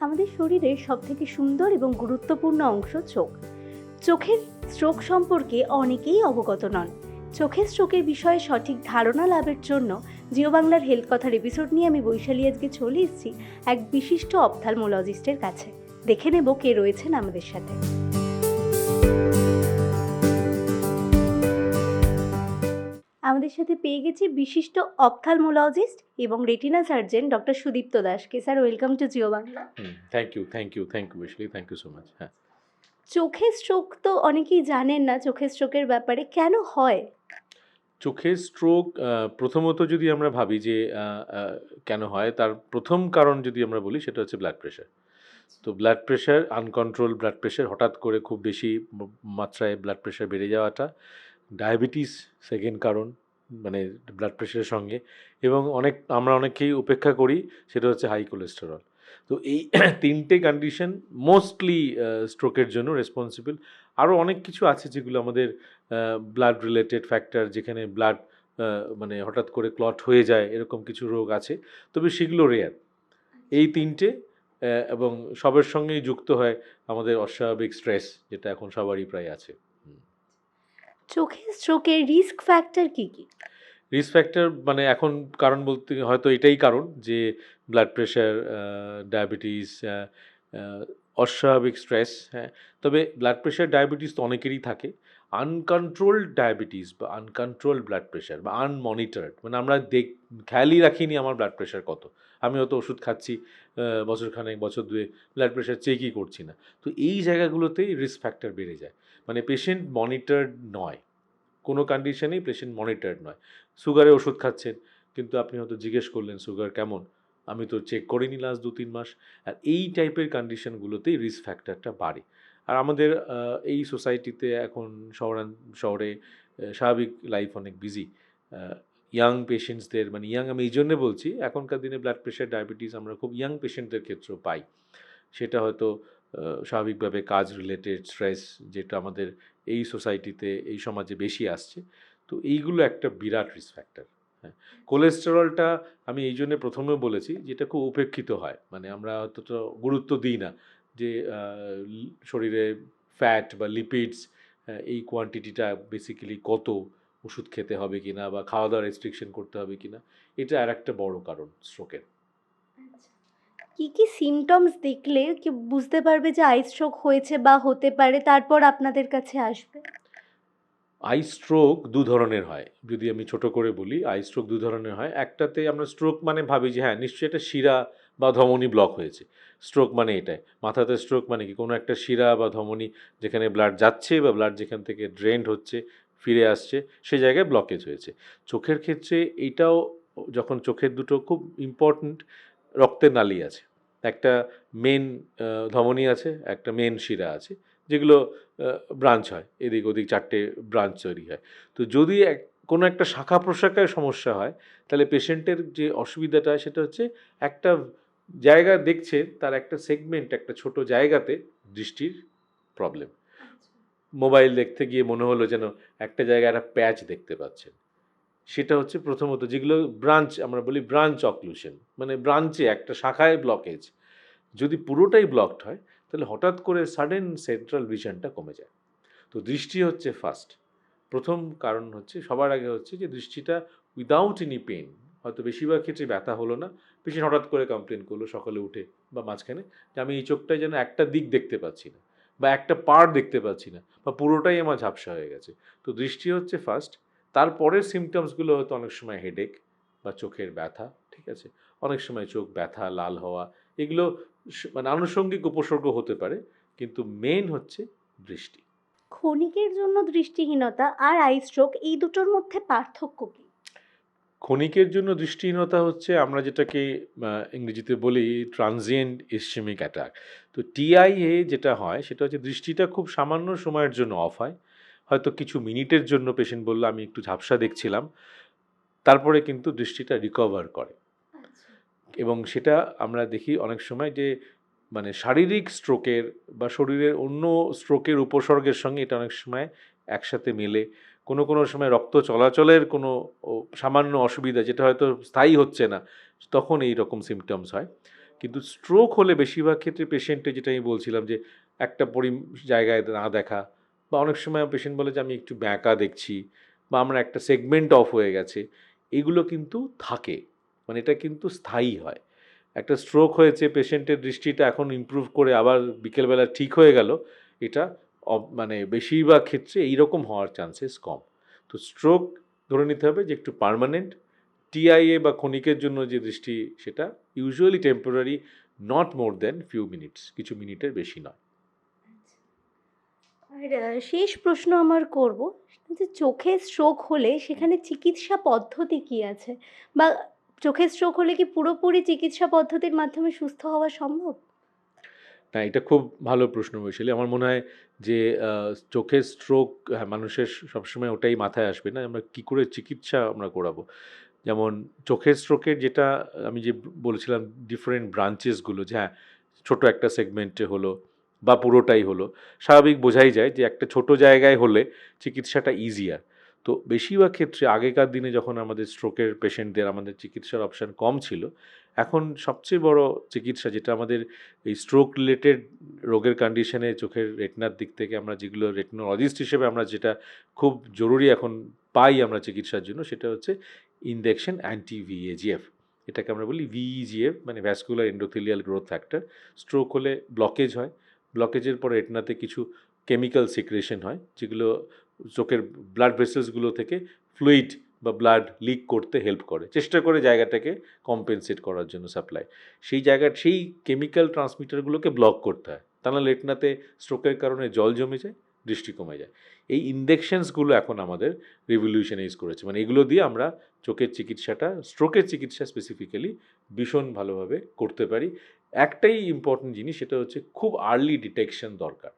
আমাদের শরীরের সবথেকে সুন্দর এবং গুরুত্বপূর্ণ অংশ চোখ। চোখের স্ট্রোক সম্পর্কে অনেকেই অবগত নন। চোখের স্ট্রোকের বিষয়ে সঠিক ধারণা লাভের জন্য জিও বাংলার হেলথ কথার এপিসোড নিয়ে আমি বৈশালী আজকে চলে এসেছি এক বিশিষ্ট অপথালমোলজিস্টের কাছে। দেখে নেব কে রয়েছেন আমাদের সাথে। আমাদের সাথে পেয়ে গেছি বিশিষ্ট অপথালমোলজিস্ট এবং রেটিনা সার্জন ডক্টর সুদীপ্ত দাসকে। Sir welcome to Jio Bangla. Thank you thank you thank you বেশলি thank you so much হ্যাঁ। চোখের স্ট্রোক তো অনেকেই জানেন না চোখের স্ট্রোকের ব্যাপারে কেন হয়? চোখের স্ট্রোক প্রথমত যদি আমরা ভাবি যে কেন হয় তার প্রথম কারণ যদি আমরা বলি সেটা হচ্ছে ব্লাড প্রেশার তো blood pressure uncontrol blood pressure হঠাৎ করে খুব বেশি মাত্রায় ব্লাড প্রেশার বেড়ে যাওয়াটা ডায়াবেটিস সেকেন্ড কারণ। মানে ব্লাড প্রেশারের সঙ্গে এবং অনেক আমরা অনেকেই উপেক্ষা করি সেটা হচ্ছে হাই কোলেস্টেরল তো এই তিনটে কন্ডিশন মোস্টলি স্ট্রোকের জন্য রেসপন্সিবল আরও অনেক কিছু আছে যেগুলো আমাদের ব্লাড রিলেটেড ফ্যাক্টর যেখানে ব্লাড মানে হঠাৎ করে ক্লট হয়ে যায় এরকম কিছু রোগ আছে। তবে সেগুলো রেয়ার এই তিনটে এবং সবের সঙ্গেই যুক্ত হয় আমাদের অস্বাভাবিক স্ট্রেস যেটা এখন সবারই প্রায় আছে। চোখের স্ট্রোকের রিস্ক ফ্যাক্টর কি কি? রিস্ক ফ্যাক্টর মানে এখন কারণ বলতে হয়তো এটাই কারণ যে ব্লাড প্রেশার ডায়াবেটিস অস্বাভাবিক স্ট্রেস হ্যাঁ। তবে ব্লাড প্রেশার, ডায়াবেটিস তো অনেকেরই থাকে। আনকন্ট্রোলড ডায়াবেটিস বা আনকন্ট্রোলড ব্লাড প্রেশার বা আনমনিটর্ড মানে আমরা দেখ, খেয়ালই রাখিনি আমার ব্লাড প্রেশার কত। আমি হয়তো ওষুধ খাচ্ছি বছরখানেক, বছর দুয়ে ব্লাড প্রেশার চেকই করছি না। তো এই জায়গাগুলোতেই রিস্ক ফ্যাক্টর বেড়ে যায়। মানে পেশেন্ট মনিটর্ড নয়। কোনো কন্ডিশনেই পেশেন্ট মনিটর্ড নয়। সুগারে ওষুধ খাচ্ছেন, কিন্তু আপনি হয়তো জিজ্ঞেস করলেন, সুগার কেমন? আমি তো চেক করিনি লাস্ট দু তিন মাস। আর এই টাইপের কন্ডিশনগুলোতেই রিস্ক ফ্যাক্টরটা বাড়ে। আর আমাদের এই সোসাইটিতে এখন শহরান, শহরে স্বাভাবিক লাইফ অনেক বিজি ইয়াং পেশেন্টসদের মানে ইয়াং আমি এই জন্যে বলছি, এখনকার দিনে ব্লাড প্রেশার ডায়াবেটিস আমরা খুব ইয়াং পেশেন্টদের ক্ষেত্রেও পাই। সেটা হয়তো স্বাভাবিকভাবে কাজ রিলেটেড স্ট্রেস যেটা আমাদের এই সোসাইটিতে এই সমাজে বেশি আসছে। তো এইগুলো একটা বিরাট রিস্ক ফ্যাক্টর হ্যাঁ। কোলেস্টেরলটা আমি এই জন্যে প্রথমে বলেছি যেটা খুব উপেক্ষিত হয়। মানে আমরা অতটা গুরুত্ব দিই না যে শরীরে ফ্যাট বা লিপিডস এই কোয়ান্টিটিটা বেসিক্যালি কত। ওষুধ খেতে হবে কিনা বা খাওয়া দাওয়া রেস্ট্রিকশন করতে হবে কিনা এটা আর একটা বড় কারণ স্ট্রোকের কি কি সিমটমস দেখলে কি বুঝতে পারবে যে আই স্ট্রোক হয়েছে বা হতে পারে তারপর আপনাদের কাছে আসবে? আই স্ট্রোক দু ধরনের হয়। যদি আমি ছোট করে বলি আই স্ট্রোক দু ধরনের হয়। একটাতে আমরা স্ট্রোক মানে ভাবি যে হ্যাঁ নিশ্চয়ই একটা শিরা বা ধমনী ব্লক হয়েছে। স্ট্রোক মানে এটাই। মাথাতে স্ট্রোক মানে কি? কোনো একটা শিরা বা ধমনী যেখানে ব্লাড যাচ্ছে বা ব্লাড যেখান থেকে ড্রেন্ড হচ্ছে ফিরে আসছে, সে জায়গায় ব্লকেজ হয়েছে। চোখের ক্ষেত্রে এইটাও যখন চোখের দুটো খুব ইম্পর্ট্যান্ট রক্তের নালি আছে, একটা মেন ধমনী আছে, একটা মেন শিরা আছে, যেগুলো ব্রাঞ্চ হয়, এদিক ওদিক চারটে ব্রাঞ্চ তৈরি হয়। তো যদি এক, কোনো একটা শাখা প্রশাখায় সমস্যা হয়, তাহলে পেশেন্টের যে অসুবিধাটা হয় সেটা হচ্ছে একটা জায়গা দেখছে, তার একটা সেগমেন্ট একটা ছোট জায়গাতে দৃষ্টির প্রবলেম মোবাইল দেখতে গিয়ে মনে হলো যেন একটা জায়গায় একটা প্যাচ দেখতে পাচ্ছেন। সেটা হচ্ছে প্রথমত যেগুলো ব্রাঞ্চ, আমরা বলি ব্রাঞ্চ অক্লুশন মানে ব্রাঞ্চে একটা শাখায় ব্লকেজ যদি পুরোটাই ব্লকড হয়, তাহলে হঠাৎ করে সাডেন সেন্ট্রাল ভিশনটা কমে যায়। তো দৃষ্টি হচ্ছে ফার্স্ট প্রথম কারণ হচ্ছে, সবার আগে হচ্ছে যে দৃষ্টিটা উইদাউট এনি পেন হয়তো বেশিরভাগ ক্ষেত্রে ব্যথা হলো না পেশেন্ট হঠাৎ করে কমপ্লেন করল সকালে উঠে বা মাঝখানে যে আমি এই চোখটায় যেন একটা দিক দেখতে পাচ্ছি না। বা একটা পার দেখতে পাচ্ছি না, বা পুরোটাই আমার ঝাপসা হয়ে গেছে। তো দৃষ্টি হচ্ছে ফার্স্ট তারপরের সিমটমসগুলো হয়তো অনেক সময় হেডেক বা চোখের ব্যথা, ঠিক আছে? অনেক সময় চোখ ব্যথা, লাল হওয়া, এগুলো মানে আনুষঙ্গিক উপসর্গ হতে পারে, কিন্তু মেন হচ্ছে দৃষ্টি। ক্ষণিকের জন্য দৃষ্টিহীনতা আর আই স্ট্রোক এই দুটোর মধ্যে পার্থক্য কি? ক্ষণিকের জন্য দৃষ্টিহীনতা হচ্ছে আমরা যেটাকে ইংরেজিতে বলি ট্রানজিয়েন্ট ইসচেমিক অ্যাটাক তো টিআইএ যেটা হয় সেটা হচ্ছে দৃষ্টিটা খুব সামান্য সময়ের জন্য অফ হয়। হয়তো কিছু মিনিটের জন্য পেশেন্ট বলল আমি একটু ঝাপসা দেখছিলাম। তারপরে কিন্তু দৃষ্টিটা রিকভার করে। এবং সেটা আমরা দেখি অনেক সময় যে মানে শারীরিক স্ট্রোকের বা শরীরের অন্য স্ট্রোকের উপসর্গের সঙ্গে এটা অনেক সময় একসাথে মেলে। কোনো কোনো সময় রক্ত চলাচলের কোনো সামান্য অসুবিধা যেটা হয়তো স্থায়ী হচ্ছে না, তখন এই রকম সিমটমস হয়। কিন্তু স্ট্রোক হলে বেশিরভাগ ক্ষেত্রে পেশেন্টে যেটা আমি বলছিলাম যে, একটা পরি জায়গায় না দেখা বা অনেক সময় পেশেন্ট বলে যে, আমি একটু ব্যাঁকা দেখছি বা আমার একটা সেগমেন্ট অফ হয়ে গেছে। এগুলো কিন্তু থাকে মানে এটা কিন্তু স্থায়ী হয়। একটা স্ট্রোক হয়েছে পেশেন্টের দৃষ্টিটা এখন ইমপ্রুভ করে আবার বিকেলবেলা ঠিক হয়ে গেল, এটা মানে বেশিরভাগ ক্ষেত্রে এইরকম হওয়ার চান্সেস কম। তো স্ট্রোক ধরে নিতে হবে যে একটু পার্মানেন্ট টিআইএ বা ক্ষণিকের জন্য যে দৃষ্টি সেটা usually temporary not more than few minutes কিছু মিনিটের বেশি নয়। আর শেষ প্রশ্ন আমার করব। যে চোখে স্ট্রোক হলে সেখানে চিকিৎসা পদ্ধতি কি আছে? বা চোখে স্ট্রোক হলে কি পুরোপুরি চিকিৎসা পদ্ধতির মাধ্যমে সুস্থ হওয়া সম্ভব? না এটা খুব ভালো প্রশ্ন বৈশালী আমার মনে হয় যে চোখের স্ট্রোক হ্যাঁ মানুষের সবসময় ওটাই মাথায় আসবে না আমরা কি করে চিকিৎসা আমরা করাবো। যেমন চোখের স্ট্রোকের যেটা, আমি যে বলেছিলাম ডিফারেন্ট ব্রাঞ্চেসগুলো যে হ্যাঁ ছোটো একটা সেগমেন্টে হলো বা পুরোটাই হলো, স্বাভাবিক বোঝাই যায় যে একটা ছোট জায়গায় হলে চিকিৎসাটা ইজিয়ার তো বেশিরভাগ ক্ষেত্রে আগেকার দিনে যখন আমাদের স্ট্রোকের পেশেন্টদের আমাদের চিকিৎসার অপশান কম ছিল, এখন সবচেয়ে বড় চিকিৎসা যেটা আমাদের এই স্ট্রোক রিলেটেড রোগের কন্ডিশনে চোখের রেটনার দিক থেকে আমরা যেগুলো রেটনোলজিস্ট হিসেবে আমরা যেটা খুব জরুরি এখন পাই আমরা চিকিৎসার জন্য সেটা হচ্ছে ইনজেকশন অ্যান্টি ভিএজিএফ এটাকে আমরা বলি ভিইজিএফ মানে vascular endothelial growth factor stroke হলে ব্লকেজ হয় ব্লকেজের পরে রেটনাতে কিছু কেমিক্যাল সিক্রেশন হয়, যেগুলো চোখের ব্লাড ভেসেলসগুলো থেকে ফ্লুইড বা ব্লাড লিক করতে হেল্প করে। চেষ্টা করে জায়গাটাকে কম্পেনসেট করার জন্য সাপ্লাই সেই জায়গার সেই কেমিক্যাল ট্রান্সমিটারগুলোকে ব্লক করতে হয়। তা নাহলে রেটনাতে স্ট্রোকের কারণে জল জমে যায়, দৃষ্টি কমে যায়। এই ইনজেকশনসগুলো এখন আমাদের রিভলিউশনাইজ করেছে। মানে এগুলো দিয়ে আমরা চোখের চিকিৎসাটা স্ট্রোকের চিকিৎসা স্পেসিফিক্যালি ভীষণ ভালোভাবে করতে পারি। একটাই ইম্পর্টেন্ট জিনিস, সেটা হচ্ছে খুব আর্লি ডিটেকশন দরকার।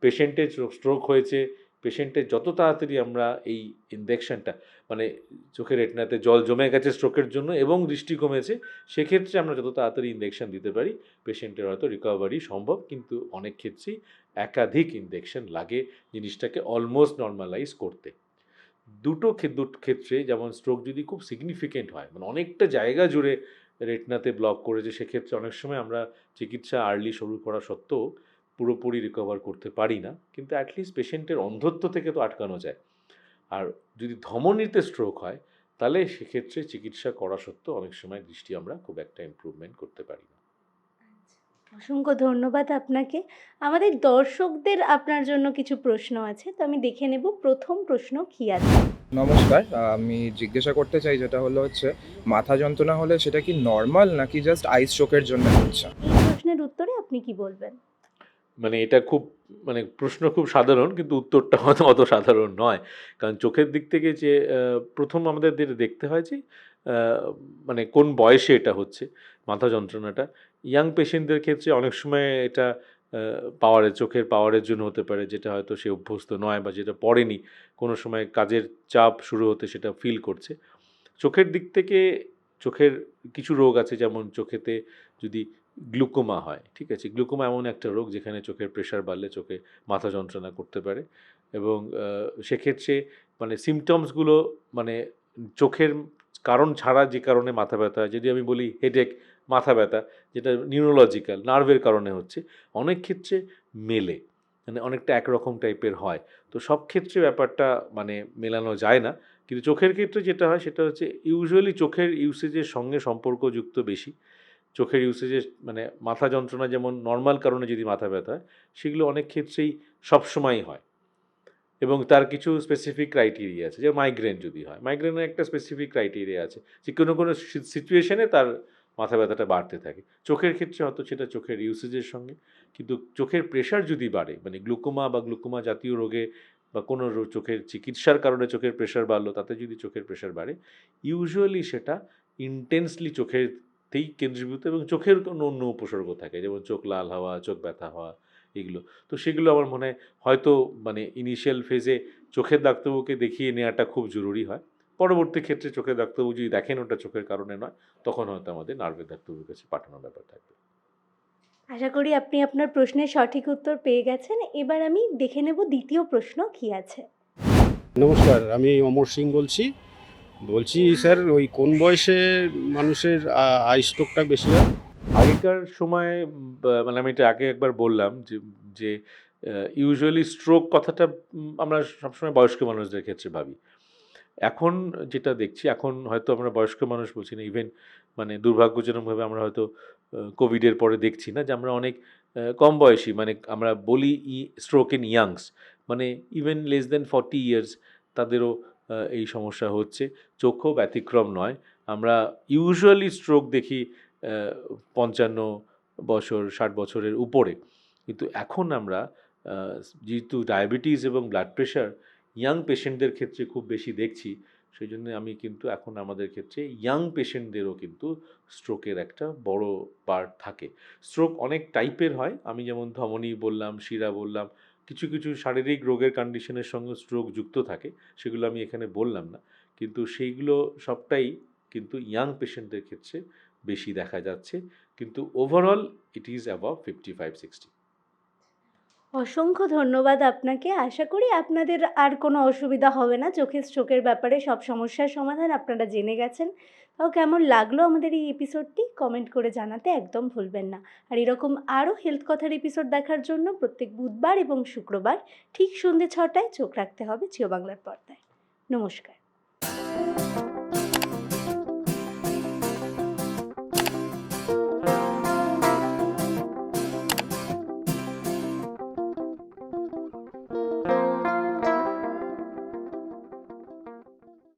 পেশেন্টের স্ট্রোক হয়েছে পেশেন্টের যত তাড়াতাড়ি আমরা এই ইনজেকশনটা মানে চোখের রেটনাতে জল জমে গেছে স্ট্রোকের জন্য এবং দৃষ্টি কমেছে, সেক্ষেত্রে আমরা যত তাড়াতাড়ি ইনজেকশন দিতে পারি পেশেন্টের হয়তো রিকভারি সম্ভব, কিন্তু অনেক ক্ষেত্রেই একাধিক ইনজেকশন লাগে জিনিসটাকে অলমোস্ট নর্মালাইজ করতে। দুটো ক্ষে- দুটো, ক্ষেত্রে যেমন স্ট্রোক যদি খুব সিগনিফিকেন্ট হয় মানে অনেকটা জায়গা জুড়ে রেটনাতে ব্লক করেছে, সেক্ষেত্রে অনেক সময় আমরা চিকিৎসা আর্লি শুরু করা সত্ত্বেও পুরোপুরি রিকভার করতে পারি না। কিন্তু অ্যাটলিস্ট পেশেন্টের অন্ধত্ব থেকে তো আটকানো যায়। আর যদি ধমনীতে স্ট্রোক হয়, তাহলে সেক্ষেত্রে চিকিৎসা করা সত্ত্বেও অনেক সময় দৃষ্টি আমরা খুব একটা ইমপ্রুভমেন্ট করতে পারি না। অসংখ্য ধন্যবাদ আপনাকে। আমাদের দর্শকদের আপনার জন্য কিছু প্রশ্ন আছে, তো আমি দেখে নেব। প্রথম প্রশ্ন কী আছে? নমস্কার আমি জিজ্ঞাসা করতে চাই যেটা হলো হচ্ছে মাথা যন্ত্রণা হলে সেটা কি নর্মাল নাকি জাস্ট আই স্ট্রোকের জন্য হচ্ছে? প্রশ্নের উত্তরে আপনি কি বলবেন? মানে এটা খুব মানে প্রশ্ন খুব সাধারণ কিন্তু উত্তরটা হয়তো অত সাধারণ নয়। কারণ চোখের দিক থেকে যে প্রথম আমাদের যেটা দেখতে হয় যে মানে কোন বয়সে এটা হচ্ছে মাথা যন্ত্রণাটা। ইয়াং পেশেন্টদের ক্ষেত্রে অনেক সময় এটা পাওয়ারের, চোখের পাওয়ারের জন্য হতে পারে, যেটা হয়তো সে অভ্যস্ত নয় বা যেটা পড়েনি। কোনো সময় কাজের চাপ শুরু হতে সেটা ফিল করছে। চোখের দিক থেকে চোখের কিছু রোগ আছে, যেমন চোখেতে যদি গ্লুকোমা হয়, ঠিক আছে? গ্লুকোমা এমন একটা রোগ যেখানে চোখের প্রেশার বাড়লে চোখে মাথা যন্ত্রণা করতে পারে এবং সেক্ষেত্রে মানে সিমটমসগুলো মানে চোখের কারণ ছাড়া যে কারণে মাথা ব্যথা হয়, যদি আমি বলি হেডেক মাথা ব্যথা, যেটা নিউরোলজিক্যাল নার্ভের কারণে হচ্ছে, অনেক ক্ষেত্রে মেলে মানে অনেকটা একরকম টাইপের হয়। তো সব ক্ষেত্রে ব্যাপারটা মানে মেলানো যায় না। কিন্তু চোখের ক্ষেত্রে যেটা হয়, সেটা হচ্ছে ইউজুয়ালি চোখের ইউসেজের সঙ্গে সম্পর্কযুক্ত বেশি। চোখের ইউসেজের মানে মাথা যন্ত্রণা যেমন নর্মাল কারণে যদি মাথা ব্যথা হয়, সেগুলো অনেক ক্ষেত্রেই সবসময়ই হয়। এবং তার কিছু স্পেসিফিক ক্রাইটেরিয়া আছে, যে মাইগ্রেন যদি হয়। মাইগ্রেনের একটা স্পেসিফিক ক্রাইটেরিয়া আছে, যে কোনো কোনো সিচুয়েশনে তার মাথা ব্যথাটা বাড়তে থাকে। চোখের ক্ষেত্রে হয়তো সেটা চোখের ইউসেজের সঙ্গে, কিন্তু চোখের প্রেশার যদি বাড়ে মানে গ্লুকোমা বা গ্লুকোমা জাতীয় রোগে বা কোনো চোখের চিকিৎসার কারণে চোখের প্রেশার বাড়লো, তাতে যদি চোখের প্রেশার বাড়ে ইউজুয়ালি সেটা ইন্টেন্সলি চোখেরতেই কেন্দ্রীভূত এবং চোখের কোনো অন্য উপসর্গ থাকে, যেমন চোখ লাল হওয়া, চোখ ব্যথা হওয়া, এগুলো। তো সেগুলো আমার মনে হয় হয়তো মানে ইনিশিয়াল ফেজে চোখের ডাক্তারবাবুকে দেখিয়ে নেওয়াটা খুব জরুরি হয়। পরবর্তী ক্ষেত্রে চোখের ডাক্তারবাবু যদি দেখেন ওটা চোখের কারণে নয় তখন হয়তো আমাদের নার্ভের ডাক্তারবাবুর কাছে পাঠানোর ব্যাপার থাকবে। আশা করি আপনি আপনার প্রশ্নের সঠিক উত্তর পেয়ে গেছেন। এবার আমি দেখে নেব দ্বিতীয় প্রশ্ন কি আছে। নমস্কার আমি অমর সিং বলছি। বলছি স্যার ওই কোন বয়সে মানুষের আই স্ট্রোকটা বেশি হয়? আগেকার সময় মানে আমি এটা আগে একবার বললাম যে যে ইউজুয়ালি স্ট্রোক কথাটা আমরা সবসময় বয়স্ক মানুষদের ক্ষেত্রে ভাবি। এখন যেটা দেখছি, এখন হয়তো আমরা বয়স্ক মানুষ বলছি না ইভেন মানে দুর্ভাগ্যজনকভাবে আমরা হয়তো কোভিডের পরে দেখছি না যে আমরা অনেক কম বয়সী মানে আমরা বলি ই স্ট্রোক ইন ইয়াংস মানে even less than forty years তাদেরও এই সমস্যা হচ্ছে। চোখও ব্যতিক্রম নয়। আমরা ইউজুয়ালি স্ট্রোক দেখি পঞ্চান্ন বছর, ষাট বছরের উপরে। কিন্তু এখন আমরা যেহেতু ডায়াবেটিস এবং ব্লাড প্রেশার ইয়াং পেশেন্টদের ক্ষেত্রে খুব বেশি দেখছি। সেই জন্য আমি কিন্তু এখন আমাদের ক্ষেত্রে ইয়াং পেশেন্টদেরও কিন্তু স্ট্রোকের একটা বড় পার্ট থাকে। স্ট্রোক অনেক টাইপের হয়। আমি যেমন ধমনী বললাম, শিরা বললাম, কিছু কিছু শারীরিক রোগের কন্ডিশনের সঙ্গে স্ট্রোক যুক্ত থাকে, সেগুলো আমি এখানে বললাম না। কিন্তু সেইগুলো সবটাই কিন্তু ইয়াং পেশেন্টদের ক্ষেত্রে বেশি দেখা যাচ্ছে। কিন্তু overall it is above fifty five sixty অসংখ্য ধন্যবাদ আপনাকে। আশা করি আপনাদের আর কোনো অসুবিধা হবে না। চোখের স্ট্রোকের ব্যাপারে সব সমস্যার সমাধান আপনারা জেনে গেছেন। তাও কেমন লাগল আমাদের এই এপিসোডটি কমেন্ট করে জানাতে একদম ভুলবেন না। আর এরকম আরও হেলথ কথার এপিসোড দেখার জন্য প্রত্যেক বুধবার এবং শুক্রবার ঠিক সন্ধ্যে ছটায় চোখ রাখতে হবে জিও বাংলার পর্দায়। নমস্কার।